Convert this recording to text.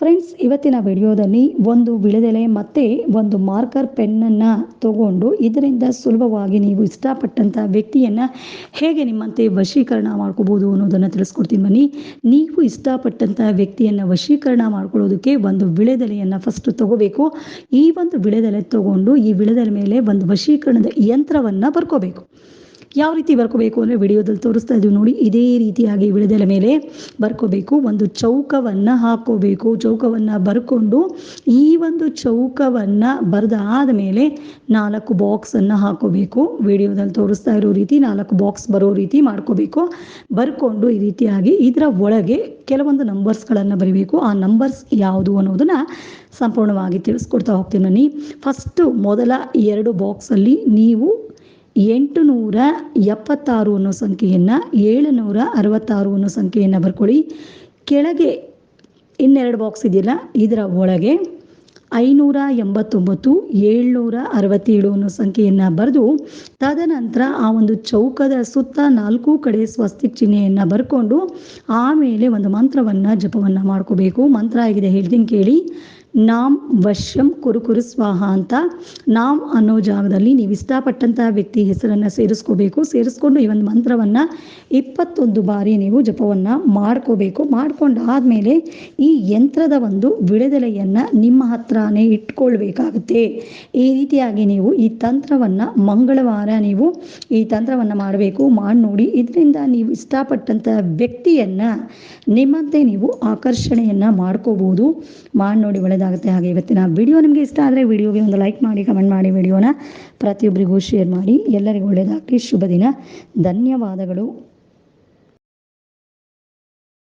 Friends ಇವತ್ತಿನ ವಿಡಿಯೋದಲ್ಲಿ ಒಂದು ವಿಳೆದೆಲೆ ಮತ್ತು ಒಂದು ಮಾರ್ಕರ್ ಪೆನ್ನನ್ನು ತಗೊಂಡು ಇದರಿಂದ ಸುಲಭವಾಗಿ ನೀವು ಇಷ್ಟಪಟ್ಟಂಥ ವ್ಯಕ್ತಿಯನ್ನು ಹೇಗೆ ನಿಮ್ಮಂತೆ ವಶೀಕರಣ ಮಾಡ್ಕೋಬೋದು ಅನ್ನೋದನ್ನು ತಿಳಿಸ್ಕೊಡ್ತೀನಿ ಬನ್ನಿ. ನೀವು ಇಷ್ಟಪಟ್ಟಂಥ ವ್ಯಕ್ತಿಯನ್ನು ವಶೀಕರಣ ಮಾಡ್ಕೊಳ್ಳೋದಕ್ಕೆ ಒಂದು ವಿಳೆದೆಲೆಯನ್ನು ಫಸ್ಟ್ ತಗೋಬೇಕು. ಈ ಒಂದು ವಿಳೆದೆಲೆ ತಗೊಂಡು ಈ ವಿಳೆದೆಲೆ ಮೇಲೆ ಒಂದು ವಶೀಕರಣದ ಯಂತ್ರವನ್ನು ಬರ್ಕೋಬೇಕು. ಯಾವ ರೀತಿ ಬರ್ಕೋಬೇಕು ಅಂದರೆ ವಿಡಿಯೋದಲ್ಲಿ ತೋರಿಸ್ತಾ ಇದ್ದೀವಿ ನೋಡಿ, ಇದೇ ರೀತಿಯಾಗಿ ವಿಳದೆಲೆ ಮೇಲೆ ಬರ್ಕೋಬೇಕು. ಒಂದು ಚೌಕವನ್ನು ಹಾಕೋಬೇಕು. ಚೌಕವನ್ನು ಬರ್ಕೊಂಡು ಈ ಒಂದು ಚೌಕವನ್ನು ಬರೆದಾದ ಮೇಲೆ ನಾಲ್ಕು ಬಾಕ್ಸನ್ನು ಹಾಕೋಬೇಕು. ವಿಡಿಯೋದಲ್ಲಿ ತೋರಿಸ್ತಾ ಇರೋ ರೀತಿ ನಾಲ್ಕು ಬಾಕ್ಸ್ ಬರೋ ರೀತಿ ಮಾಡ್ಕೋಬೇಕು. ಬರ್ಕೊಂಡು ಈ ರೀತಿಯಾಗಿ ಇದರ ಒಳಗೆ ಕೆಲವೊಂದು ನಂಬರ್ಸ್ಗಳನ್ನು ಬರೀಬೇಕು. ಆ ನಂಬರ್ಸ್ ಯಾವುದು ಅನ್ನೋದನ್ನು ಸಂಪೂರ್ಣವಾಗಿ ತಿಳಿಸ್ಕೊಡ್ತಾ ಹೋಗ್ತೀನಿ. ಬನ್ನಿ ಫಸ್ಟು ಮೊದಲ ಎರಡು ಬಾಕ್ಸಲ್ಲಿ ನೀವು ಎಂಟು ನೂರ ಎಪ್ಪತ್ತಾರು ಅನ್ನೋ ಸಂಖ್ಯೆಯನ್ನು, ಏಳುನೂರ ಅರವತ್ತಾರು ಅನ್ನೋ ಸಂಖ್ಯೆಯನ್ನು ಬರ್ಕೊಳ್ಳಿ. ಕೆಳಗೆ ಇನ್ನೆರಡು ಬಾಕ್ಸ್ ಇದೆಯಲ್ಲ, ಇದರ ಒಳಗೆ ಐನೂರ ಎಂಬತ್ತೊಂಬತ್ತು, ಏಳ್ನೂರ ಅರವತ್ತೇಳು ಅನ್ನೋ ಸಂಖ್ಯೆಯನ್ನು ಬರೆದು, ತದನಂತರ ಆ ಒಂದು ಚೌಕದ ಸುತ್ತ ನಾಲ್ಕು ಕಡೆ ಸ್ವಸ್ತಿಕ್ ಚಿಹ್ನೆಯನ್ನು ಬರ್ಕೊಂಡು, ಆಮೇಲೆ ಒಂದು ಮಂತ್ರವನ್ನು ಜಪವನ್ನು ಮಾಡ್ಕೋಬೇಕು. ಮಂತ್ರ ಆಗಿದೆ, ಹೇಳ್ತೀನಿ ಕೇಳಿ. ನಾಮ್ ವಶ್ಯಂ ಕುರುಕುರು ಸ್ವಾಹ ಅಂತ ನಾಮ್ ಅನ್ನೋ ಜಾಗದಲ್ಲಿ ನೀವು ಇಷ್ಟಪಟ್ಟಂತಹ ವ್ಯಕ್ತಿ ಹೆಸರನ್ನು ಸೇರಿಸ್ಕೋಬೇಕು. ಸೇರಿಸ್ಕೊಂಡು ಈ ಒಂದು ಮಂತ್ರವನ್ನು ಇಪ್ಪತ್ತೊಂದು ಬಾರಿ ನೀವು ಜಪವನ್ನು ಮಾಡ್ಕೋಬೇಕು. ಮಾಡ್ಕೊಂಡಾದಮೇಲೆ ಈ ಯಂತ್ರದ ಒಂದು ವಿಳೆದೆಲೆಯನ್ನು ನಿಮ್ಮ ಹತ್ರನೇ ಇಟ್ಕೊಳ್ಬೇಕಾಗುತ್ತೆ. ಈ ರೀತಿಯಾಗಿ ನೀವು ಈ ತಂತ್ರವನ್ನು ಮಂಗಳವಾರ ನೀವು ಈ ತಂತ್ರವನ್ನು ಮಾಡಬೇಕು ಮಾಡಿ ನೋಡಿ ಇದರಿಂದ ನೀವು ಇಷ್ಟಪಟ್ಟಂಥ ವ್ಯಕ್ತಿಯನ್ನು ನಿಮ್ಮಂತೆ ನೀವು ಆಕರ್ಷಣೆಯನ್ನು ಮಾಡ್ಕೋಬೋದು. ಮಾಡಿ ನೋಡಿ ಒಳ್ಳೆಯದಾಗುತ್ತೆ. ಹಾಗೆ ಇವತ್ತಿನ ವಿಡಿಯೋ ನಿಮಗೆ ಇಷ್ಟ ಆದರೆ ವಿಡಿಯೋಗೆ ಒಂದು ಲೈಕ್ ಮಾಡಿ, ಕಮೆಂಟ್ ಮಾಡಿ, ವಿಡಿಯೋನ ಪ್ರತಿಯೊಬ್ಬರಿಗೂ ಶೇರ್ ಮಾಡಿ. ಎಲ್ಲರಿಗೂ ಒಳ್ಳೆಯದಾಗಲಿ ಶುಭ ದಿನ. ಧನ್ಯವಾದಗಳು.